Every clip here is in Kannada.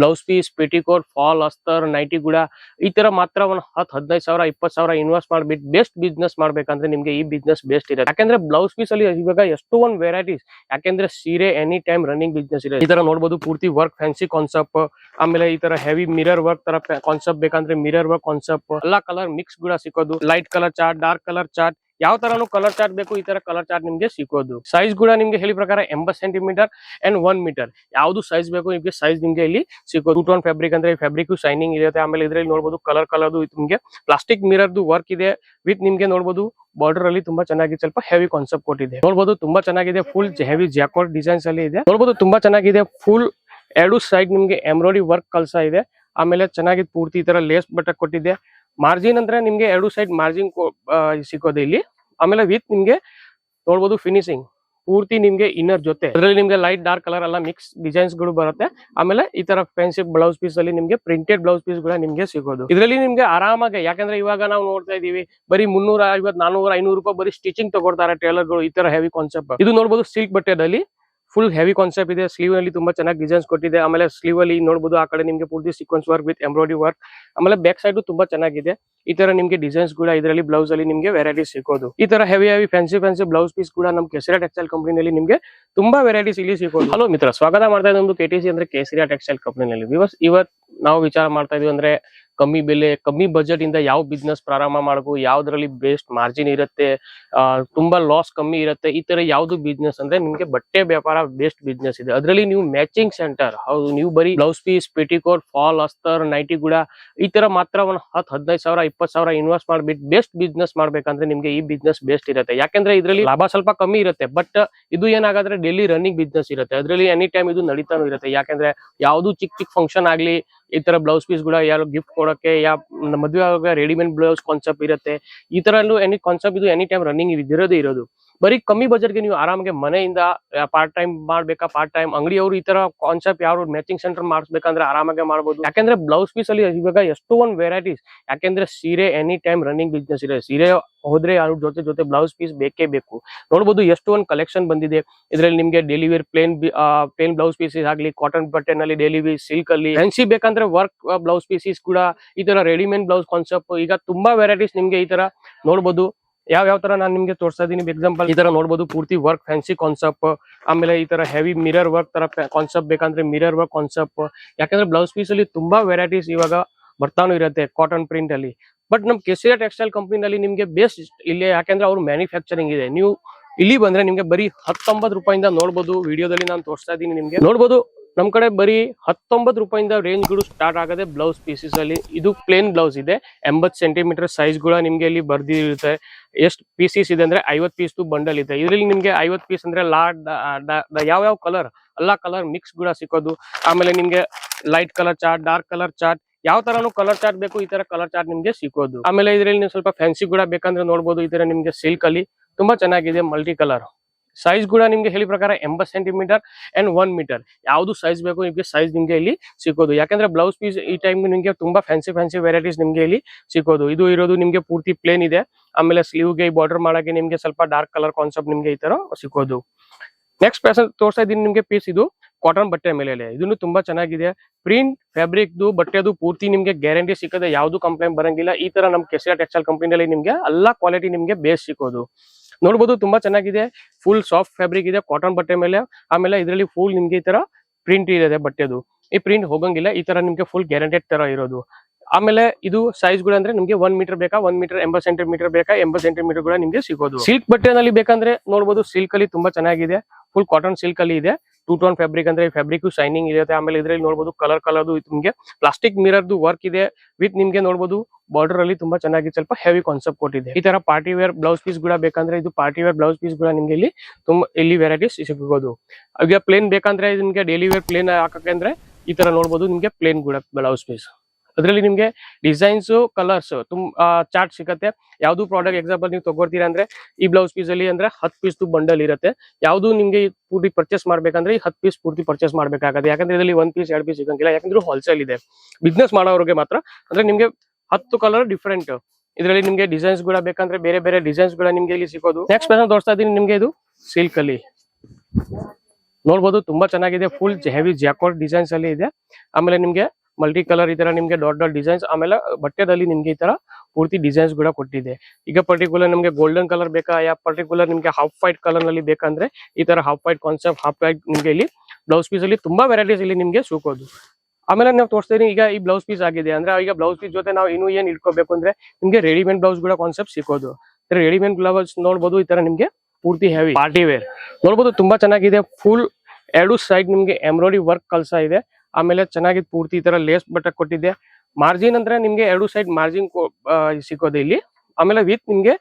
ಬ್ಲೌಸ್ ಪೀಸ್ ಪೆಟಿಕೋಟ್ ಫಾಲ್, ಅಸ್ತರ್, ನೈಟಿ ಗುಡ, ಈ ತರ ಮಾತ್ರ ಒಂದ್ ಹತ್ ಹದಿನೈದು ಸಾವಿರ, ಇಪ್ಪತ್ತು ಸಾವಿರ ಇನ್ವೆಸ್ಟ್ ಮಾಡ್ಬಿಟ್ಟು ಬೆಸ್ಟ್ ಬಿಸ್ನೆಸ್ ಮಾಡ್ಬೇಕಂದ್ರೆ ನಿಮ್ಗೆ ಈ ಬಿಸ್ನೆಸ್ ಬೆಸ್ಟ್ ಇರುತ್ತೆ. ಯಾಕಂದ್ರೆ ಬ್ಲೌಸ್ ಪೀಸ್ ಅಲ್ಲಿ ಇವಾಗ ಎಷ್ಟೋ ಒಂದ್ ವೆರೈಟೀಸ್ ಯಾಕಂದ್ರೆ ಸೀರೆ ಎನಿ ಟೈಮ್ ರನ್ನಿಂಗ್ ಬಿಸ್ನೆಸ್ ಇದೆ ಈ ತರ ನೋಡಬಹುದು ಪೂರ್ತಿ ವರ್ಕ್ ಫ್ಯಾನ್ಸಿ ಕಾನ್ಸೆಪ್ಟ್ ಆಮೇಲೆ ಈ ತರ ಹೆವಿ ಮಿರರ್ ವರ್ಕ್ ತರ ಕಾನ್ಸೆಪ್ಟ್ ಬೇಕಂದ್ರೆ ಮಿರರ್ ವರ್ಕ್ ಕಾನ್ಸೆಪ್ಟ್ ಎಲ್ಲಾ ಕಲರ್ ಮಿಕ್ಸ್ ಕೂಡ ಸಿಕ್ಕೋದು. Light colour chart dark colour chart ಯಾವ ತರನು ಕಲರ್ ಚಾರ್ಟ್ ಬೇಕು, ಈ ತರ ಕಲರ್ ಚಾರ್ಟ್ ನಿಮ್ಗೆ ಸಿಕ್ಕೋದು. ಸೈಜ್ ಕೂಡ ನಿಮ್ಗೆ ಹೇಳಿ ಪ್ರಕಾರ ಎಂಬತ್ ಸೆಂಟಿಮೀಟರ್ ಅಂಡ್ ಒನ್ ಮೀಟರ್ ಯಾವ್ದು ಸೈಜ್ ಬೇಕು, ನಿಮ್ಗೆ ಸೈಜ್ ನಿಮ್ಗೆ ಇಲ್ಲಿ ಸಿಗೋದು ಟೂ ಟೋನ್ ಫ್ಯಾಬ್ರಿಕ್ ಅಂದ್ರೆ ಫ್ಯಾಬ್ರಿಕ್ ಶೈನಿಂಗ್ ಇರುತ್ತೆ. ಆಮೇಲೆ ಇದ್ರಲ್ಲಿ ನೋಡಬಹುದು ಕಲರ್ ಕಲರ್ದು ನಿಮ್ಗೆ ಪ್ಲಾಸ್ಟಿಕ್ ಮಿರರ್ದು ವರ್ಕ್ ಇದೆ. ವಿತ್ ನಿಮ್ಗೆ ನೋಡಬಹುದು ಬಾರ್ಡರ್ ಅಲ್ಲಿ ತುಂಬಾ ಚೆನ್ನಾಗಿ ಸ್ವಲ್ಪ ಹೆವಿ ಕಾನ್ಸೆಪ್ಟ್ ಕೊಟ್ಟಿದೆ. ನೋಡಬಹುದು ತುಂಬಾ ಚೆನ್ನಾಗಿದೆ ಫುಲ್ ಹೆವಿ ಜಾಕೋಟ್ ಡಿಸೈನ್ಸ್ ಅಲ್ಲಿ ಇದೆ. ನೋಡಬಹುದು ತುಂಬಾ ಚೆನ್ನಾಗಿದೆ ಫುಲ್ ಎರಡು ಸೈಡ್ ನಿಮ್ಗೆ ಎಂಬ್ರಾಯ್ಡಿ ವರ್ಕ್ ಕಲ್ಸ ಇದೆ. ಆಮೇಲೆ ಚೆನ್ನಾಗಿ ಪೂರ್ತಿ ಈ ತರ ಲೇಸ್ ಬಟ್ಟೆ ಕೊಟ್ಟಿದೆ. ಮಾರ್ಜಿನ್ ಅಂದ್ರೆ ನಿಮ್ಗೆ ಎರಡು ಸೈಡ್ ಮಾರ್ಜಿನ್ ಸಿಕ್ಕೋದು ಇಲ್ಲಿ. ಆಮೇಲೆ ವಿತ್ ನಿಮ್ಗೆ ನೋಡ್ಬೋದು ಫಿನಿಶಿಂಗ್ ಪೂರ್ತಿ ನಿಮ್ಗೆ ಇನ್ನರ್ ಜೊತೆ. ಅದರಲ್ಲಿ ನಿಮ್ಗೆ ಲೈಟ್ ಡಾರ್ಕ್ ಕಲರ್ ಎಲ್ಲ ಮಿಕ್ಸ್ ಡಿಸೈನ್ಸ್ಗಳು ಬರುತ್ತೆ. ಆಮೇಲೆ ಈ ತರ ಫ್ಯಾನ್ಸಿ ಬ್ಲೌಸ್ ಪೀಸ್ ಅಲ್ಲಿ ನಿಮ್ಗೆ ಪ್ರಿಂಟೆಡ್ ಬ್ಲೌಸ್ ಪೀಸ್ ಕೂಡ ನಿಮ್ಗೆ ಸಿಗೋದು. ಇದರಲ್ಲಿ ನಿಮ್ಗೆ ಆರಾಮಾಗಿ, ಯಾಕಂದ್ರೆ ಇವಾಗ ನಾವು ನೋಡ್ತಾ ಇದೀವಿ ಬರೀ ಮುನ್ನೂರ ಐವತ್, ನಾನೂರ ಐನೂರು ರೂಪಾಯಿ ಬರೀ ಸ್ಟಿಚಿಂಗ್ ತಗೊಳ್ತಾರೆ ಟೇಲರ್ಗಳು, ಈ ತರ ಹೆವಿ ಕಾನ್ಸೆಪ್ಟ್ ಇದು ನೋಡ್ಬೋದು ಸಿಲ್ಕ್ ಬಟ್ಟೆದಲ್ಲಿ. ಫುಲ್ ಹೆವಿ ಕಾನ್ಸೆಪ್ಟ್ ಇದೆ. ಸ್ಲೀವ್ ಅಲ್ಲಿ ತುಂಬಾ ಚೆನ್ನಾಗಿ ಡಿಸೈನ್ಸ್ ಕೊಟ್ಟಿದೆ. ಆಮೇಲೆ ಸ್ಲೀವ್ ಅಲ್ಲಿ ನೋಡಬಹುದು ಆ ಕಡೆ ನಿಮ್ಗೆ ಪೂರ್ತಿ sequence work with embroidery work ಆಮೇಲೆ ಬ್ಯಾಕ್ ಸೈಡ್ ತುಂಬಾ ಚೆನ್ನಾಗಿದೆ. ಈ ತರ ನಿಮ್ಗೆ ಡಿಸೈನ್ಸ್ ಕೂಡ ಇದರಲ್ಲಿ ಬ್ಲೌಸ್ ಅಲ್ಲಿ ನಿಮ್ಗೆ ವೆರೈಟಿ ಸಿಗೋದು ಈ ತರ heavy heavy fancy fancy blouse piece ಕೂಡ ನಮ್ ಕೆಸರಿ ಟೆಕ್ಸ್ಟೈಲ್ ಕಂಪನಿಯಲ್ಲಿ ನಿಮ್ಗೆ ತುಂಬಾ ವೆರೈಟೀಸ್ ಇಲ್ಲಿ ಸಿಗೋದು ಹಲೋ ಮಿತ್ರ, ಸ್ವಾಗತ ಮಾಡ್ತಾ ಇದ್ದು ಕೆ ಟಿ ಸಿ ಅಂದ್ರೆ ಕೇಸರಿ ಟೆಕ್ಸ್ಟೈಲ್ ಕಂಪನಿಯಲ್ಲಿ ವಿವಸ್ ಇವತ್ ನಾವು ವಿಚಾರ ಮಾಡ್ತಾ ಇದೀವಿ ಅಂದ್ರೆ ಕಮ್ಮಿ ಬೆಲೆ, ಕಮ್ಮಿ ಬಜೆಟ್ ಇಂದ ಯಾವ ಬಿಸ್ನೆಸ್ ಪ್ರಾರಂಭ ಮಾಡಬೇಕು ಯಾವ್ದ್ರಲ್ಲಿ ಬೆಸ್ಟ್ ಮಾರ್ಜಿನ್ ಇರುತ್ತೆ ತುಂಬಾ ಲಾಸ್ ಕಮ್ಮಿ ಇರುತ್ತೆ, ಈ ತರ ಯಾವ್ದು ಬಿಸ್ನೆಸ್ ಅಂದ್ರೆ ನಿಮ್ಗೆ ಬಟ್ಟೆ ವ್ಯಾಪಾರ ಬೆಸ್ಟ್ ಬಿಸ್ನೆಸ್ ಇದೆ. ಅದರಲ್ಲಿ ನೀವು ಮ್ಯಾಚಿಂಗ್ ಸೆಂಟರ್ ಹೌದು, ನೀವು ಬರೀ ಬ್ಲೌಸ್ ಪೀಸ್ ಪೆಟಿಕೋಟ್ ಫಾಲ್ ಅಸ್ತರ್ ನೈಟಿ ಕೂಡ ಈ ತರ ಮಾತ್ರ ಒಂದ್ ಹತ್ತು, ಹದಿನೈದು ಸಾವಿರ, ಇಪ್ಪತ್ತು ಸಾವಿರ ಇನ್ವೆಸ್ಟ್ ಮಾಡ್ಬಿಟ್ಟು ಬೆಸ್ಟ್ ಬಿಸ್ನೆಸ್ ಮಾಡ್ಬೇಕಂದ್ರೆ ನಿಮ್ಗೆ ಈ ಬಿಸ್ನೆಸ್ ಬೆಸ್ಟ್ ಇರುತ್ತೆ. ಯಾಕಂದ್ರೆ ಇದರಲ್ಲಿ ಲಾಭ ಸ್ವಲ್ಪ ಕಮ್ಮಿ ಇರುತ್ತೆ ಬಟ್ ಇದು ಏನಾಗಾದ್ರೆ ಡೈಲಿ ರನ್ನಿಂಗ್ ಬಿಸ್ನೆಸ್ ಇರುತ್ತೆ. ಅದರಲ್ಲಿ ಎನಿ ಟೈಮ್ ಇದು ನಡೀತಾನು ಇರುತ್ತೆ. ಯಾಕಂದ್ರೆ ಯಾವ್ದು ಚಿಕ್ಕ ಚಿಕ್ಕ ಫಂಕ್ಷನ್ ಆಗ್ಲಿ ಈ ತರ ಬ್ಲೌಸ್ ಪೀಸ್ ಕೂಡ ಯಾರು ಗಿಫ್ಟ್ ಕೊಡೋಕೆ ಯಾ ಮದುವೆ ಆಗುವಾಗ ರೆಡಿಮೇಡ್ ಬ್ಲೌಸ್ ಕಾನ್ಸೆಪ್ಟ್ ಇರುತ್ತೆ. ಈ ತರ ಎನಿ ಕಾನ್ಸೆಪ್ಟ್ ಇದು ಎನಿ ಟೈಮ್ ರನ್ನಿಂಗ್ ಇದಿರೋದೇ ಇರೋದು. ಬರೀ ಕಮ್ಮಿ ಬಜೆಟ್ಗೆ ನೀವು ಆರಾಮಾಗಿ ಮನೆಯಿಂದ ಪಾರ್ಟ್ ಟೈಮ್ ಮಾಡ್ಬೇಕಾ ಪಾರ್ಟ್ ಟೈಮ್ ಅಂಗಡಿಯವರು ಈ ತರ ಕಾನ್ಸೆಪ್ಟ್ ಯಾರು ಮ್ಯಾಚಿಂಗ್ ಸೆಂಟರ್ ಮಾಡಿಸ್ಬೇಕಂದ್ರೆ ಆರಾಮಾಗಿ ಮಾಡಬಹುದು ಯಾಕಂದ್ರೆ ಬ್ಲೌಸ್ ಪೀಸ್ ಅಲ್ಲಿ ಇವಾಗ ಎಷ್ಟೋ ಒಂದ್ ವೆರೈಟೀಸ್ ಯಾಕೆಂದ್ರೆ ಸೀರೆ ಎನಿ ಟೈಮ್ ರನ್ನಿಂಗ್ ಬಿಸ್ನೆಸ್ ಇದೆ. ಸೀರೆ ಹೋದ್ರೆ ಯಾರು ಜೊತೆ ಜೊತೆ ಬ್ಲೌಸ್ ಪೀಸ್ ಬೇಕೇ ಬೇಕು. ನೋಡ್ಬೋದು ಎಷ್ಟು ಒಂದು ಕಲೆಕ್ಷನ್ ಬಂದಿದೆ. ಇದರಲ್ಲಿ ನಿಮ್ಗೆ daily wear plain plain blouse pieces ಆಗ್ಲಿ ಕಾಟನ್ ಬಟ್ಟೆನಲ್ಲಿ ಡೈಲಿ ವೇರ್ ಸಿಲ್ಕ್ ಅಲ್ಲಿ ಫ್ಯಾನ್ಸಿ ಬೇಕಂದ್ರೆ ವರ್ಕ್ ಬ್ಲೌಸ್ ಪೀಸಸ್ ಕೂಡ ಈ ತರ ರೆಡಿಮೇಡ್ ಬ್ಲೌಸ್ ಕಾನ್ಸೆಪ್ಟ್ ಈಗ ತುಂಬಾ ವೆರೈಟೀಸ್ ನಿಮ್ಗೆ ಈ ತರ ನೋಡ್ಬೋದು. ಯಾವ ಯಾವ ತರ ನಾನು ನಿಮ್ಗೆ ತೋರಿಸ್ತಾ ಇದೀನಿ? ಎಕ್ಸಾಂಪಲ್ ಈ ತರ ನೋಡಬಹುದು ಪೂರ್ತಿ ವರ್ಕ್ ಫ್ಯಾನ್ಸಿ ಕಾನ್ಸೆಪ್ಟ್ ಆಮೇಲೆ ಈ ತರ ಹೆವಿ ಮಿರರ್ ವರ್ಕ್ ತರ ಕಾನ್ಸೆಪ್ಟ್ ಬೇಕಂದ್ರೆ ಮಿರರ್ ವರ್ಕ್ ಕಾನ್ಸೆಪ್ಟ್ ಯಾಕಂದ್ರೆ ಬ್ಲೌಸ್ ಪೀಸ್ ಅಲ್ಲಿ ತುಂಬಾ ವೆರೈಟೀಸ್ ಇವಾಗ ಬರ್ತಾನು ಇರುತ್ತೆ ಕಾಟನ್ ಪ್ರಿಂಟ್ ಅಲ್ಲಿ. ಬಟ್ ನಮ್ ಕೆಸಿಯ ಟೆಕ್ಸ್ಟೈಲ್ ಕಂಪನಿನಲ್ಲಿ ನಿಮ್ಗೆ ಬೇಸ್ಟ್ ಇಲ್ಲಿ, ಯಾಕಂದ್ರೆ ಅವ್ರು ಮ್ಯಾನುಫ್ಯಾಕ್ಚರಿಂಗ್ ಇದೆ. ನೀವು ಇಲ್ಲಿ ಬಂದ್ರೆ ನಿಮ್ಗೆ ಬರೀ ಹತ್ತೊಂಬತ್ತು ರೂಪಾಯಿಂದ ನೋಡಬಹುದು ವಿಡಿಯೋದಲ್ಲಿ ನಾನು ತೋರಿಸ್ತಾ ಇದ್ದೀನಿ ನಿಮ್ಗೆ. ನೋಡ್ಬೋದು ನಮ್ ಕಡೆ ಬರೀ ಹತ್ತೊಂಬತ್ತು ರೂಪಾಯಿಂದ ರೇಂಜ್ಗಳು ಸ್ಟಾರ್ಟ್ ಆಗದೆ ಬ್ಲೌಸ್ ಪೀಸಸ್ ಅಲ್ಲಿ. ಇದು ಪ್ಲೇನ್ ಬ್ಲೌಸ್ ಇದೆ. ಎಂಬತ್ ಸೆಂಟಿಮೀಟರ್ ಸೈಜ್ ಕೂಡ ನಿಮ್ಗೆ ಇಲ್ಲಿ ಬರ್ದಿರುತ್ತೆ. ಎಷ್ಟು ಪೀಸಸ್ ಇದೆ ಅಂದ್ರೆ ಐವತ್ ಪೀಸ್ ಬಂಡಲ್ ಇದೆ. ಇದ್ರಲ್ಲಿ ನಿಮ್ಗೆ ಐವತ್ ಪೀಸ್ ಅಂದ್ರೆ ಲಾಡ್ ಯಾವ ಯಾವ ಕಲರ್ ಎಲ್ಲಾ ಕಲರ್ ಮಿಕ್ಸ್ ಕೂಡ ಸಿಕ್ಕೋದು. ಆಮೇಲೆ ನಿಮ್ಗೆ light colour chart dark colour chart ಯಾವ ತರನು ಕಲರ್ ಚಾರ್ಟ್ ಬೇಕು, ಈ ತರ ಕಲರ್ ಚಾರ್ಟ್ ನಿಮ್ಗೆ ಸಿಕ್ಕೋದು. ಆಮೇಲೆ ಇದ್ರಲ್ಲಿ ನೀವು ಸ್ವಲ್ಪ ಫ್ಯಾನ್ಸಿ ಕೂಡ ಬೇಕಂದ್ರೆ ನೋಡಬಹುದು ಈ ತರ ನಿಮ್ಗೆ ಸಿಲ್ಕ್ ಅಲ್ಲಿ ತುಂಬಾ ಚೆನ್ನಾಗಿದೆ ಮಲ್ಟಿ ಕಲರ್ ಸೈಜ್ ಕೂಡ ನಿಮ್ಗೆ ಹೇಳಿ ಪ್ರಕಾರ ಎಂಬತ್ ಸೆಂಟಿಮೀಟರ್ ಅಂಡ್ ಒನ್ ಮೀಟರ್ ಯಾವ್ದು ಸೈಜ್ ಬೇಕು ನಿಮ್ಗೆ ಸೈಜ್ ನಿಮ್ಗೆ ಇಲ್ಲಿ ಸಿಕ್ಕೋದು. ಯಾಕಂದ್ರೆ ಬ್ಲೌಸ್ ಪೀಸ್ ಈ ಟೈಮ್ ನಿಮ್ಗೆ ತುಂಬಾ ಫ್ಯಾನ್ಸಿ ಫ್ಯಾನ್ಸಿ ವೆರೈಟೀಸ್ ನಿಮ್ಗೆ ಇಲ್ಲಿ ಸಿಕ್ಕೋದು. ಇದು ಇರೋದು ನಿಮ್ಗೆ ಪೂರ್ತಿ ಪ್ಲೇನ್ ಇದೆ. ಆಮೇಲೆ ಸ್ಲೀವ್ಗೆ ಬಾರ್ಡರ್ ಮಾಡಕ್ಕೆ ನಿಮ್ಗೆ ಸ್ವಲ್ಪ ಡಾರ್ಕ್ ಕಲರ್ ಕಾನ್ಸೆಪ್ಟ್ ನಿಮ್ಗೆ ಈ ತರ ಸಿಕ್ಕೋದು. ನೆಕ್ಸ್ಟ್ ಪ್ಯಾಸನ್ ತೋರಿಸ್ತಾ ಇದ್ದೀನಿ ನಿಮ್ಗೆ ಪೀಸ್ ಇದು. ಕಾಟನ್ ಬಟ್ಟೆ ಮೇಲೆ ಇದೆ. ಇದನ್ನು ತುಂಬಾ ಚೆನ್ನಾಗಿದೆ. ಪ್ರಿಂಟ್ ಫ್ಯಾಬ್ರಿಕ್ದು ಬಟ್ಟೆದು ಪೂರ್ತಿ ನಿಮ್ಗೆ ಗ್ಯಾರಂಟಿ ಸಿಕ್ಕದೆ ಯಾವ್ದು ಕಂಪ್ಲೇಂಟ್ ಬರಂಗಿಲ್ಲ. ಈ ತರ ನಮ್ ಕೆಸಿಯಾ ಟೆಕ್ಸ್ಟೈಲ್ ಕಂಪನಿಯಲ್ಲಿ ನಿಮ್ಗೆ ಎಲ್ಲಾ ಕ್ವಾಲಿಟಿ ನಿಮ್ಗೆ ಬೇಸ್ ಸಿಕ್ಕೋದು. ನೋಡ್ಬೋದು ತುಂಬಾ ಚೆನ್ನಾಗಿದೆ. ಫುಲ್ ಸಾಫ್ಟ್ ಫ್ಯಾಬ್ರಿಕ್ ಇದೆ ಕಾಟನ್ ಬಟ್ಟೆ ಮೇಲೆ. ಆಮೇಲೆ ಇದರಲ್ಲಿ ಫುಲ್ ನಿಮ್ಗೆ ಈ ತರ ಪ್ರಿಂಟ್ ಇದೆ ಬಟ್ಟೆದು. ಈ ಪ್ರಿಂಟ್ ಹೋಗಂಗಿಲ್ಲ, ಈ ತರ ನಿಮ್ಗೆ ಫುಲ್ ಗ್ಯಾರಂಟೆಡ್ ತರ ಇರೋದು. ಆಮೇಲೆ ಇದು ಸೈಜ್ಗಳು ಅಂದ್ರೆ ನಿಮ್ಗೆ ಒನ್ ಮೀಟರ್ ಬೇಕಾ ಒನ್ ಮೀಟರ್ ಎಂಬತ್ ಸೆಂಟಿಮೀಟರ್ ಬೇಕಾ ಎಂಬತ್ ಸೆಂಟಿಮೀಟರ್ ಕೂಡ ನಿಮ್ಗೆ ಸಿಗೋದು. ಸಿಲ್ಕ್ ಬಟ್ಟೆನಲ್ಲಿ ಬೇಕಂದ್ರೆ ನೋಡಬಹುದು ಸಿಲ್ಕ್ ಅಲ್ಲಿ ತುಂಬಾ ಚೆನ್ನಾಗಿದೆ. ಫುಲ್ ಕಾಟನ್ ಸಿಲ್ಕ್ ಅಲ್ಲಿ ಇದೆ. ಟೂ ಟೋನ್ ಫ್ಯಾಬ್ರಿಕ್ ಅಂದ್ರೆ ಫ್ಯಾಬ್ರಿಕ್ ಶೈನಿಂಗ್ ಇರುತ್ತೆ. ಆಮೇಲೆ ಇದ್ರಲ್ಲಿ ನೋಡಬಹುದು ಕಲರ್ ಕಲರ್ದು ನಿಮ್ಗೆ ಪ್ಲಾಸ್ಟಿಕ್ ಮಿರರ್ದು ವರ್ಕ್ ಇದೆ. ವಿತ್ ನಿಮ್ಗೆ ನೋಡಬಹುದು ಬಾರ್ಡರ್ ಅಲ್ಲಿ ತುಂಬಾ ಚೆನ್ನಾಗಿ ಸ್ವಲ್ಪ ಹೆವಿ ಕಾನ್ಸೆಪ್ಟ್ ಕೊಟ್ಟಿದೆ. ಈ ತರ ಪಾರ್ಟಿ ವೇರ್ ಬ್ಲೌಸ್ ಪೀಸ್ ಕೂಡ ಬೇಕಂದ್ರೆ ಇದು ಪಾರ್ಟಿ ವೇರ್ ಬ್ಲೌಸ್ ಪೀಸ್ ಕೂಡ ನಿಮ್ಗೆ ಇಲ್ಲಿ ತುಂಬಾ, ಇಲ್ಲಿ ವೆರೈಟೀಸ್ ಸಿಗಬಹುದು ಈಗ ಪ್ಲೇನ್ ಬೇಕಂದ್ರೆ ನಿಮ್ಗೆ ಡೈಲಿ ವೇರ್ ಪ್ಲೇನ್ ಹಾಕಕ್ಕೆ ಅಂದ್ರೆ ಈ ತರ ನೋಡಬಹುದು ನಿಮ್ಗೆ ಪ್ಲೇನ್ ಕೂಡ ಬ್ಲೌಸ್ ಪೀಸ್ ಅದರಲ್ಲಿ ನಿಮ್ಗೆ ಡಿಸೈನ್ಸ್ ಕಲರ್ಸ್ ತುಂಬ ಚಾರ್ಟ್ ಸಿಗತ್ತೆ. ಯಾವುದು ಪ್ರಾಡಕ್ಟ್ ಎಕ್ಸಾಂಪಲ್ ನೀವು ತಗೋತೀರಾ ಅಂದ್ರೆ ಈ ಬ್ಲೌಸ್ ಪೀಸ್ ಅಲ್ಲಿ ಅಂದ್ರೆ ಹತ್ ಪೀಸ್ ಬಂಡಲ್ ಇರುತ್ತೆ. ಯಾವುದು ನಿಮ್ಗೆ ಪೂರ್ತಿ ಪರ್ಚೇಸ್ ಮಾಡ್ಬೇಕಂದ್ರೆ ಈ ಹತ್ ಪೀಸ್ ಪೂರ್ತಿ ಪರ್ಚೇಸ್ ಮಾಡ್ಬೇಕಾಗತ್ತೆ. ಯಾಕಂದ್ರೆ ಇದರಲ್ಲಿ ಒಂದ್ ಪೀಸ್ ಎರಡು ಪೀಸ್ ಸಿಗಂಗಿಲ್ಲ. ಯಾಕಂದ್ರೆ ಹೋಲ್ಸೇಲ್ ಇದೆ. ಬಿಸ್ನೆಸ್ ಮಾಡೋರಿಗೆ ಮಾತ್ರ. ಅಂದ್ರೆ ನಿಮ್ಗೆ ಹತ್ತು ಕಲರ್ ಡಿಫ್ರೆಂಟ್ ಇದರಲ್ಲಿ ನಿಮ್ಗೆ ಡಿಸೈನ್ಸ್ ಕೂಡ ಬೇಕಂದ್ರೆ ಬೇರೆ ಬೇರೆ ಡಿಸೈನ್ಸ್ ಕೂಡ ನಿಮ್ಗೆ ಇಲ್ಲಿ ಸಿಗೋದು. ನೆಕ್ಸ್ಟ್ ಪ್ರಶ್ನೆ ತೋರಿಸ್ತಾ ಇದೀನಿ ನಿಮ್ಗೆ ಇದು ಸಿಲ್ಕ್ ಅಲ್ಲಿ. ನೋಡ್ಬೋದು, ತುಂಬಾ ಚೆನ್ನಾಗಿದೆ. ಫುಲ್ ಹೆವಿ ಜಾಕೋಟ್ ಡಿಸೈನ್ಸ್ ಅಲ್ಲಿ ಇದೆ. ಆಮೇಲೆ ನಿಮ್ಗೆ ಮಲ್ಟಿ ಕಲರ್ ಈ ತರ ನಿಮ್ಗೆ ಡಾಟ್ ಡಾಟ್ ಡಿಸೈನ್ಸ್ ಆಮೇಲೆ ಬಟ್ಟೆದಲ್ಲಿ ನಿಮ್ಗೆ ಈ ತರ ಪೂರ್ತಿ ಡಿಸೈನ್ಸ್ ಕೂಡ ಕೊಟ್ಟಿದೆ. ಈಗ ಪರ್ಟಿಕ್ಯುಲರ್ ನಿಮ್ಗೆ ಗೋಲ್ಡನ್ ಕಲರ್ ಬೇಕಾ ಯಾ ಪರ್ಟಿಕ್ಯುಲರ್ ನಿಮ್ಗೆ ಹಾಫ್ ವೈಟ್ ಕಲರ್ನಲ್ಲಿ ಬೇಕಂದ್ರೆ ಈ ತರ half white concept half white ನಿಮ್ಗೆ ಇಲ್ಲಿ ಬ್ಲೌಸ್ ಪೀಸ್ ಅಲ್ಲಿ ತುಂಬಾ ವೆರೈಟೀಸ್ ಇಲ್ಲಿ ನಿಮ್ಗೆ ಸಿಗೋದು ಆಮೇಲೆ ನಾವು ತೋರಿಸ್ತೀನಿ ಈಗ ಈ ಬ್ಲೌಸ್ ಪೀಸ್ ಆಗಿದೆ ಅಂದ್ರೆ ಈಗ ಬ್ಲೌಸ್ ಪೀಸ್ ಜೊತೆ ನಾವು ಇನ್ನೂ ಏನ್ ಇಟ್ಕೋಬೇಕು ಅಂದ್ರೆ ನಿಮ್ಗೆ ರೆಡಿಮೇಡ್ ಬ್ಲೌಸ್ ಕೂಡ ಕಾನ್ಸೆಪ್ಟ್ ಸಿಗೋದು ರೆಡಿಮೇಡ್ ಬ್ಲೌಸ್ ನೋಡಬಹುದು ಈ ತರ ನಿಮ್ಗೆ ಪೂರ್ತಿ ಹೆವಿ ಪಾರ್ಟಿ ವೇರ್ ನೋಡಬಹುದು ತುಂಬಾ ಚೆನ್ನಾಗಿದೆ ಫುಲ್ ಎರಡು ಸೈಡ್ ನಿಮ್ಗೆ ಎಂಬ್ರಾಯ್ಡಿ ವರ್ಕ್ ಕಲ್ಸ ಇದೆ. ಆಮೇಲೆ ಚೆನ್ನಾಗಿ ಪೂರ್ತಿ ಈ ತರ ಲೇಸ್ ಬಟ್ಟೆ ಕೊಟ್ಟಿದ್ದೆ. ಮಾರ್ಜಿನ್ ಅಂದ್ರೆ ನಿಮ್ಗೆ ಎರಡು ಸೈಡ್ ಮಾರ್ಜಿನ್ ಸಿಕ್ಕೋದು ಇಲ್ಲಿ. ಆಮೇಲೆ ವಿತ್ ನಿಮ್ಗೆ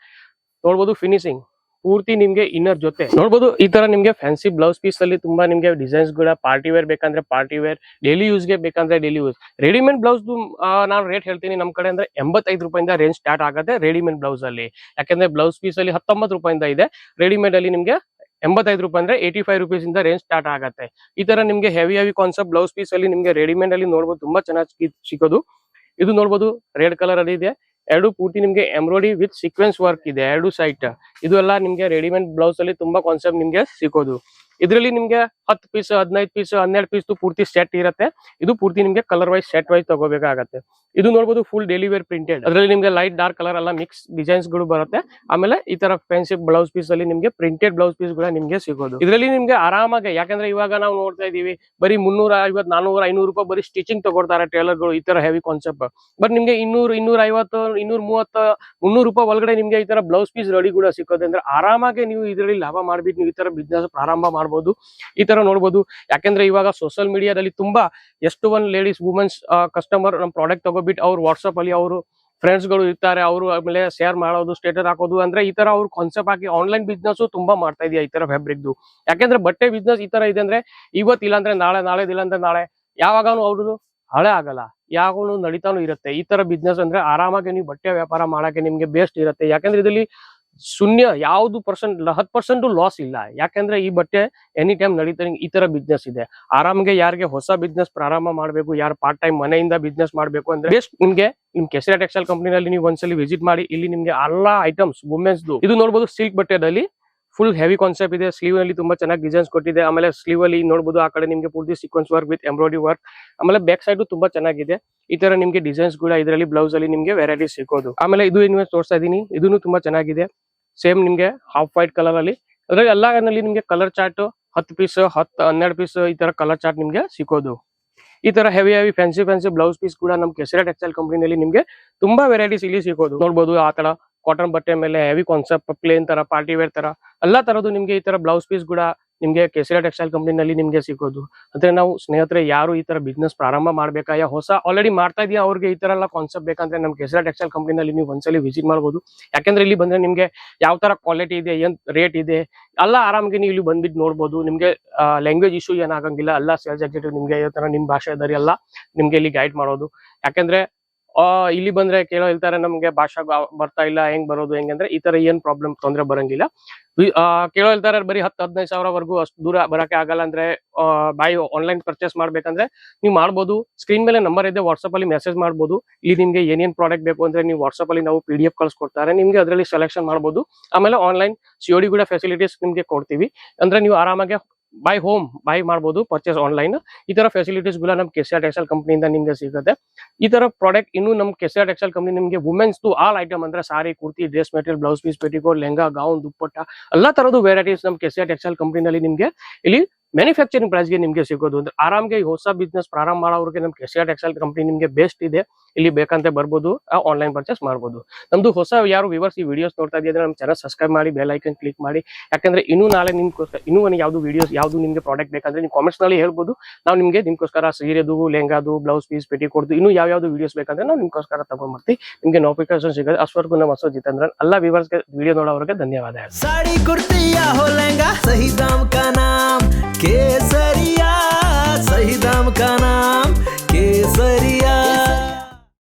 ನೋಡ್ಬೋದು ಫಿನಿಶಿಂಗ್ ಪೂರ್ತಿ ನಿಮ್ಗೆ ಇನ್ನರ್ ಜೊತೆ. ನೋಡ್ಬೋದು ಈ ತರ ನಿಮ್ಗೆ ಫ್ಯಾನ್ಸಿ ಬ್ಲೌಸ್ ಪೀಸ್ ಅಲ್ಲಿ ತುಂಬಾ ನಿಮ್ಗೆ ಡಿಸೈನ್ಸ್ ಕೂಡ ಪಾರ್ಟಿ ವೇರ್ ಬೇಕಂದ್ರೆ ಪಾರ್ಟಿ ವೇರ್ ಡೈಲಿ ಯೂಸ್ಗೆ ಬೇಕಂದ್ರೆ ಡೈಲಿ ಯೂಸ್ ರೆಡಿಮೇಡ್ ಬ್ಲೌಸ್ ನಾನು ರೇಟ್ ಹೇಳ್ತೀನಿ ನಮ್ ಕಡೆ ಅಂದ್ರೆ ಎಂಬತ್ತೈದು ರೂಪಾಯಿಂದ ರೇಂಜ್ ಸ್ಟಾರ್ಟ್ ಆಗುತ್ತೆ ರೆಡಿಮೇಡ್ ಬ್ಲೌಸ್ ಅಲ್ಲಿ. ಯಾಕಂದ್ರೆ ಬ್ಲೌಸ್ ಪೀಸ್ ಅಲ್ಲಿ ಹತ್ತೊಂಬತ್ತು ರೂಪಾಯಿಂದ ಇದೆ. ರೆಡಿಮೇಡ್ ಅಲ್ಲಿ ನಿಮ್ಗೆ ಎಂಬತ್ತೈದು ರೂಪಾಯಿ ಅಂದ್ರೆ ಏಯ್ಟಿ ಫೈವ್ ರುಪೀಸ್ ಇಂದ ರೇಂಜ್ ಸ್ಟಾರ್ಟ್ ಆಗುತ್ತೆ. ಈ ತರ ನಿಮ್ಗೆ heavy heavy concept blouse piece ಅಲ್ಲಿ ನಿಮ್ಗೆ ರೆಡಿಮೇಡ್ ಅಲ್ಲಿ ನೋಡ್ಬೋದು, ತುಂಬಾ ಚೆನ್ನಾಗಿ ಸಿಗೋದು ಇದು ನೋಡ್ಬೋದು ರೆಡ್ ಕಲರ್ ಅಲ್ಲಿ ಇದೆ. ಎರಡು ಪೂರ್ತಿ ನಿಮ್ಗೆ ಎಂಬ್ರಾಯ್ಡಿ ವಿತ್ ಸೀಕ್ವೆನ್ಸ್ ವರ್ಕ್ ಇದೆ, ಎರಡು ಸೈಟ್ ಇದು ಎಲ್ಲ ನಿಮ್ಗೆ ರೆಡಿಮೇಡ್ ಬ್ಲೌಸ್ ಅಲ್ಲಿ ತುಂಬಾ ಕಾನ್ಸೆಪ್ಟ್ ನಿಮ್ಗೆ ಸಿಗೋದು ಇದರಲ್ಲಿ ನಿಮ್ಗೆ ಹತ್ತು ಪೀಸ್ ಹದಿನೈದು ಪೀಸ್ ಹನ್ನೆರಡು ಪೀಸ್ ಪೂರ್ತಿ ಸೆಟ್ ಇರುತ್ತೆ. ಇದು ಪೂರ್ತಿ ನಿಮ್ಗೆ ಕಲರ್ ವೈಸ್ ಸೆಟ್ ವೈಸ್ ತಗೋಬೇಕಾಗತ್ತೆ. ಇದು ನೋಡಬಹುದು ಫುಲ್ ಡೈಲಿ ವೇರ್ ಪ್ರಿಂಟೆಡ್ ಅದರಲ್ಲಿ ನಿಮಗೆ ಲೈಟ್ ಡಾರ್ಕ್ ಕಲರ್ ಎಲ್ಲ ಮಿಕ್ಸ್ ಡಿಸೈನ್ಸ್ಗಳು ಬರುತ್ತೆ. ಆಮೇಲೆ ಈ ತರ ಫ್ಯಾನ್ಸಿ ಬ್ಲೌಸ್ ಪೀಸ್ ಅಲ್ಲಿ ನಿಮ್ಗೆ ಪ್ರಿಂಟೆಡ್ ಬ್ಲೌಸ್ ಪೀಸ್ ಕೂಡ ನಿಮ್ಗೆ ಸಿಗೋದು. ಇದರಲ್ಲಿ ನಿಮ್ಗೆ ಆರಾಮಾಗಿ, ಯಾಕಂದ್ರೆ ಇವಾಗ ನಾವು ನೋಡ್ತಾ ಇದೀವಿ ಬರೀ ಮುನ್ನೂರ ಐವತ್, ನಾನೂರ ಐನೂರು ರೂಪಾಯಿ ಬರೀ ಸ್ಟಿಚಿಂಗ್ ತಗೊಳ್ತಾರೆ ಟೇಲರ್ಗಳು ಈ ತರ ಹೆವಿ ಕಾನ್ಸೆಪ್ಟ್ ಬಟ್ ನಿಮ್ಗೆ ಇನ್ನೂರು ಇನ್ನೂರ ಐವತ್ತು ಇನ್ನೂರ ಮೂವತ್ತು ಮುನ್ನೂರು ರೂಪಾಯಿ ಒಳಗಡೆ ನಿಮ್ಗೆ ಈ ತರ ಬ್ಲೌಸ್ ಪೀಸ್ ರೆಡಿ ಕೂಡ ಸಿಕ್ಕೋದು. ಅಂದ್ರೆ ಆರಾಮಾಗಿ ನೀವು ಇದರಲ್ಲಿ ಲಾಭ ಮಾಡ್ಬಿಟ್ಟು ನೀವು ಈ ತರ ಬಿಸ್ನೆಸ್ ಪ್ರಾರಂಭ ಮಾಡ್ಬೋದು. ಈ ತರ ನೋಡ್ಬೋದು. ಯಾಕಂದ್ರೆ ಇವಾಗ ಸೋಷಿಯಲ್ ಮೀಡಿಯಾದಲ್ಲಿ ತುಂಬಾ ಎಷ್ಟು ಒಂದ್ ಲೇಡೀಸ್ ವುಮೆನ್ಸ್ ಕಸ್ಟಮರ್ ನಮ್ಮ ಪ್ರಾಡಕ್ಟ್ ತಗೋಬಿಟ್ಟು ಅವ್ರು ವಾಟ್ಸಪ್ಪಲ್ಲಿ ಅವರು ಫ್ರೆಂಡ್ಸ್ಗಳು ಇರ್ತಾರೆ, ಅವರು ಆಮೇಲೆ ಶೇರ್ ಮಾಡೋದು ಸ್ಟೇಟಸ್ ಹಾಕೋದು ಅಂದ್ರೆ ಈ ತರ ಅವ್ರು ಕಾನ್ಸೆಪ್ಟ್ ಹಾಕಿ ಆನ್ಲೈನ್ ಬಿಸ್ನೆಸ್ ತುಂಬಾ ಮಾಡ್ತಾ ಇದೆಯಾ ಈ ತರ ಫ್ಯಾಬ್ರಿಕ್ದು ಯಾಕಂದ್ರೆ ಬಟ್ಟೆ ಬಿಸ್ನೆಸ್ ಈ ತರ ಇದೆ ಅಂದ್ರೆ ಇವತ್ತು ಇಲ್ಲಾಂದ್ರೆ ನಾಳೆ ನಾಳೆ ಇಲ್ಲ ಅಂದ್ರೆ ನಾಳೆ. ಯಾವಾಗನು ಅವ್ರದ್ದು ಹಳೆ ಆಗಲ್ಲ. ಯಾವಾಗಲೂ ನಡೀತಾನು ಇರುತ್ತೆ. ಈ ತರ ಬಿಸ್ನೆಸ್ ಅಂದ್ರೆ ಆರಾಮಾಗಿ ನೀವು ಬಟ್ಟೆ ವ್ಯಾಪಾರ ಮಾಡಕ್ಕೆ ನಿಮ್ಗೆ ಬೇಸ್ಟ್ ಇರುತ್ತೆ. ಯಾಕಂದ್ರೆ ಇದರಲ್ಲಿ ಶೂನ್ಯ ಯಾವ್ದು ಪರ್ಸೆಂಟ್ ಹತ್ತು ಪರ್ಸೆಂಟ್ ಲಾಸ್ ಇಲ್ಲ. ಯಾಕಂದ್ರೆ ಈ ಬಟ್ಟೆ ಎನಿ ಟೈಮ್ ನಡೀತಾ ಈ ತರ ಬಿಸ್ನೆಸ್ ಇದೆ. ಆರಾಮ್ಗೆ ಯಾರಿಗೆ ಹೊಸ ಬಿಸ್ನೆಸ್ ಪ್ರಾರಂಭ ಮಾಡಬೇಕು, ಯಾರು ಪಾರ್ಟ್ ಟೈಮ್ ಮನೆಯಿಂದ ಬಿಸ್ನೆಸ್ ಮಾಡಬೇಕು ಅಂದ್ರೆ ಬೆಸ್ಟ್ ನಿಮ್ಗೆ, ನಿಮ್ ಕೆಸರ ಟೆಕ್ಸ್ಟೈಲ್ ಕಂಪನಿನಲ್ಲಿ ನೀವು ಒಂದ್ಸಲಿ ವಿಸಿಟ್ ಮಾಡಿ, ಇಲ್ಲಿ ನಿಮ್ಗೆ ಎಲ್ಲಾ ಐಟಮ್ಸ್ ವುಮೆನ್ಸ್ ಇದು ನೋಡಬಹುದು ಸಿಲ್ಕ್ ಬಟ್ಟೆದಲ್ಲಿ ಫುಲ್ ಹೆವಿ ಕಾನ್ಸೆಪ್ಟ್ ಇದೆ. ಸ್ಲೀವ್ ಅಲ್ಲಿ ತುಂಬಾ ಚೆನ್ನಾಗಿ ಡಿಸೈನ್ಸ್ ಕೊಟ್ಟಿದೆ. ಆಮೇಲೆ ಸ್ಲೀವ್ ಅಲ್ಲಿ ನೋಡಬಹುದು ಆ ಕಡೆ ನಿಮ್ಗೆ ಪೂರ್ತಿ sequence work with embroidery work ಆಮೇಲೆ ಬ್ಯಾಕ್ ಸೈಡ್ ತುಂಬಾ ಚೆನ್ನಾಗಿದೆ. ಈ ತರ ನಿಮ್ಗೆ ಡಿಸೈನ್ಸ್ ಕೂಡ ಇದರಲ್ಲಿ ಬ್ಲೌಸ್ ಅಲ್ಲಿ ನಿಮ್ಗೆ ವೆರೈಟಿ ಸಿಗೋದು ಆಮೇಲೆ ಇದು ಇನ್ವೆಸ್ಟ್ ತೋರಿಸ್ತಾ ಇದೀನಿ. ಇದನ್ನು ತುಂಬಾ ಚೆನ್ನಾಗಿದೆ. ಸೇಮ್ ನಿಮ್ಗೆ ಹಾಫ್ ವೈಟ್ ಕಲರ್ ಅಲ್ಲಿ. ಅದ್ರಲ್ಲಿ ಎಲ್ಲಾನಲ್ಲಿ ನಿಮ್ಗೆ ಕಲರ್ ಚಾರ್ಟ್ ಹತ್ತು ಪೀಸ್ ಹತ್ತು ಹನ್ನೆರಡು ಪೀಸ್ ಈ ತರ ಕಲರ್ ಚಾರ್ಟ್ ನಿಮ್ಗೆ ಸಿಕ್ಕೋದು. ಈ ತರ heavy heavy fancy fancy blouse piece ಕೂಡ ನಮ್ ಕೆಸರ ಟೆಕ್ಸ್ಟೈಲ್ ಕಂಪನಿನಲ್ಲಿ ನಿಮ್ಗೆ ತುಂಬಾ ವೆರೈಟೀಸ್ ಇಲ್ಲಿ ಸಿಗೋದು ನೋಡ್ಬೋದು ಆ ತರ ಕಾಟನ್ ಬಟ್ಟೆ ಮೇಲೆ ಹೆವಿ ಕಾನ್ಸೆಪ್ಟ್ ಪ್ಲೇನ್ ತರ ಪಾರ್ಟಿ ವೇರ್ ತರ, ಎಲ್ಲಾ ತರದ್ದು ನಿಮ್ಗೆ ಈ ತರ ಬ್ಲೌಸ್ ಪೀಸ್ ಕೂಡ ನಿಮ್ಗೆ ಕೆಸರ ಟೆಕ್ಸ್ಟೈಲ್ ಕಂಪ್ನಿನಲ್ಲಿ ನಿಮ್ಗೆ ಸಿಗೋದು. ಅಂದ್ರೆ ನಾವು ಸ್ನೇಹಿತರೆ, ಯಾರು ಈ ತರ ಬಿಸ್ನೆಸ್ ಪ್ರಾರಂಭ ಮಾಡ್ಬೇಕಾ ಯಾ ಹೊಸ ಆಲ್ರೆಡಿ ಮಾಡ್ತಾ ಇದೆಯಾ ಅವ್ರಿಗೆ ಈ ತರ ಎಲ್ಲ ಕಾನ್ಸೆಪ್ಟ್ ಬೇಕಂದ್ರೆ ನಮ್ಮ ಕೆಸರ ಟೆಕ್ಸ್ಟೈಲ್ ಕಂಪ್ನಿನಲ್ಲಿ ನೀವು ಒಂದ್ಸಲಿ ವಿಸಿಟ್ ಮಾಡ್ಬೋದು. ಯಾಕಂದ್ರೆ ಇಲ್ಲಿ ಬಂದ್ರೆ ನಿಮ್ಗೆ ಯಾವ ತರ ಕ್ವಾಲಿಟಿ ಇದೆ, ಏನ್ ರೇಟ್ ಇದೆ, ಎಲ್ಲ ಆರಾಮಾಗಿ ನೀವು ಇಲ್ಲಿ ಬಂದ್ಬಿಟ್ಟು ನೋಡ್ಬೋದು. ನಿಮ್ಗೆ ಲ್ಯಾಂಗ್ವೇಜ್ ಇಶ್ಯೂ ಏನಾಗಂಗಿಲ್ಲ, ಎಲ್ಲ ಸೇಲ್ಸ್ ಎಕ್ಸಿಕ್ಯೂಟಿವ್ ನಿಮಗೆ ಯಾವ ತರ ನಿಮ್ ಭಾಷೆ ಇದಾರೆ ಎಲ್ಲ ನಿಮ್ಗೆ ಇಲ್ಲಿ ಗೈಡ್ ಮಾಡೋದು. ಯಾಕಂದ್ರೆ ಇಲ್ಲಿ ಬಂದ್ರೆ ಕೇಳೋ ಹೇಳ್ತಾರೆ ನಮ್ಗೆ ಭಾಷಾ ಬರ್ತಾ ಇಲ್ಲ, ಹೆಂಗ್ ಬರೋದು ಹೆಂಗಂದ್ರೆ ಈ ತರ ಏನ್ ಪ್ರಾಬ್ಲಮ್ ತೊಂದ್ರೆ ಬರಂಗಿಲ್ಲ. ಕೇಳೋ ಹೇಳ್ತಾರೆ ಬರೀ ಹತ್ತು ಹದಿನೈದು ಸಾವಿರವರೆಗೂ ಅಷ್ಟು ದೂರ ಬರಕ್ಕೆ ಆಗಲ್ಲ ಅಂದ್ರೆ ಬಾಯಿ ಆನ್ಲೈನ್ ಪರ್ಚೇಸ್ ಮಾಡ್ಬೇಕಂದ್ರೆ ನೀವು ಮಾಡ್ಬೋದು. ಸ್ಕ್ರೀನ್ ಮೇಲೆ ನಂಬರ್ ಇದೆ ವಾಟ್ಸಪ್ ಅಲ್ಲಿ ಮೆಸೇಜ್ ಮಾಡ್ಬೋದು. ಇಲ್ಲಿ ನಿಮ್ಗೆ ಏನೇನ್ ಪ್ರಾಡಕ್ಟ್ ಬೇಕು ಅಂದ್ರೆ ನೀವು ವಾಟ್ಸಪ್ ಅಲ್ಲಿ ನಾವು ಪಿ ಡಿ ಎಫ್ ಕಳ್ಸಿಕೊಡ್ತಾರೆ, ನಿಮ್ಗೆ ಅದರಲ್ಲಿ ಸೆಲೆಕ್ಷನ್ ಮಾಡ್ಬೋದು. ಆಮೇಲೆ ಆನ್ಲೈನ್ ಸಿಒಡಿ ಕೂಡ ಫೆಸಿಲಿಟೀಸ್ ನಿಮ್ಗೆ ಕೊಡ್ತೀವಿ. ಅಂದ್ರೆ ನೀವು ಆರಾಮಾಗಿ ಬೈ ಹೋಮ್ ಬೈ ಮಾಡ್ಬೋದು ಪರ್ಚೇಸ್ ಆನ್ಲೈನ್ ಈ ತರ ಫೆಸಿಲಿಟೀಸ್ಗಳ ನಮ್ ಕೆಸಿಆರ್ ಟೆಕ್ಸ್ಟೈಲ್ ಕಂಪನಿಯಿಂದ ನಿಮ್ಗೆ ಸಿಗುತ್ತೆ. ಈ ತರ ಪ್ರಾಡಕ್ಟ್ ಇನ್ನು ನಮ್ ಕೆಸಿಆರ್ ಟೆಕ್ಸ್ಟೈಲ್ ಕಂಪನಿ ನಿಮ್ಗೆ ವುಮೆನ್ಸ್ ಟು ಆಲ್ ಐಟಮ್ ಅಂದ್ರೆ sari kurti dress material blouse piece petticoat lehenga gown dupatta, ಎಲ್ಲಾ ತರದ್ದು ವೆರೈಟೀಸ್ ನಮ್ ಕೆಸಿಆರ್ ಟೆಕ್ಸ್ಟೈಲ್ ಕಂಪನಿನಲ್ಲಿ ನಿಮ್ಗೆ ಇಲ್ಲಿ ಮ್ಯಾನುಫ್ಯಾಕ್ಚರಿಂಗ್ ಪ್ರೈಸ್ಗೆ ನಿಮಗೆ ಸಿಗೋದು ಅಂದ್ರೆ ಆರಾಮಾಗಿ ಹೊಸ ಬಿಸ್ನೆಸ್ ಪ್ರಾರಂಭ ಮಾಡೋರಿಗೆ ನಮ್ಮ ಕೆಸಿಆರ್ ಟೆಕ್ಸ್ಟೈಲ್ ಕಂಪನಿ ನಿಮಗೆ ಬೆಸ್ಟ್ ಇದೆ. ಇಲ್ಲಿ ಬೇಕಂತ ಬರ್ಬೋದು ಆನ್ಲೈನ್ ಪರ್ಚೇಸ್ ಮಾಡ್ಬೋದು. ನಮ್ದು ಹೊಸ ಯಾರು ವಿವರ್ಸ್ ಈ ವಿಡಿಯೋಸ್ ನೋಡ್ತಾ ಇದ್ರೆ ನಮ್ಮ ಚಾನಲ್ ಸಬ್ಸ್ಕ್ರೈಬ್ ಮಾಡಿ ಬೆಲ್ ಐಕನ್ ಕ್ಲಿಕ್ ಮಾಡಿ. ಯಾಕಂದ್ರೆ ಇನ್ನೂ ನಾಳೆ ನಿಮ್ಗೋಸ್ಕರ, ಇನ್ನೂ ಒಂದು ಯಾವುದು ವಿಡಿಯೋಸ್ ಯಾವುದು ನಿಮಗೆ ಪ್ರಾಡಕ್ಟ್ ಬೇಕಂದ್ರೆ ನೀವು ಕಾಮೆಂಟ್ಸ್ನಲ್ಲಿ ಹೇಳ್ಬೋದು. ನಾವು ನಿಮಗೆ ನಿಮ್ಗೋಸ್ಕರ ಸೀರೆದು, ಲೆಹಂಗಾದು ಬ್ಲೌಸ್ ಪೀಸ್ ಪೆಟಿ ಕೊಡ್ದು ಇನ್ನೂ ಯಾವ ಯಾವ್ದು ವಿಡಿಯೋಸ್ ಬೇಕಂದ್ರೆ ನಾವು ನಿಮ್ಗೋಸ್ಕರ ತಗೊಂಡ್ ನಿಮಗೆ ನೋಟಿಫಿಕೇಶನ್ ಸಿಗೋದು. ಅಷ್ಟವರೆಗೂ ನಮ್ಮ ಹೊಸ ಜಿತೇಂದ್ರ ಎಲ್ಲ ವಿವರ್ಸ್ಗೆ ವಿಡಿಯೋ ನೋಡೋರಿಗೆ ಧನ್ಯವಾದ के ज़रिया सही दाम का नाम।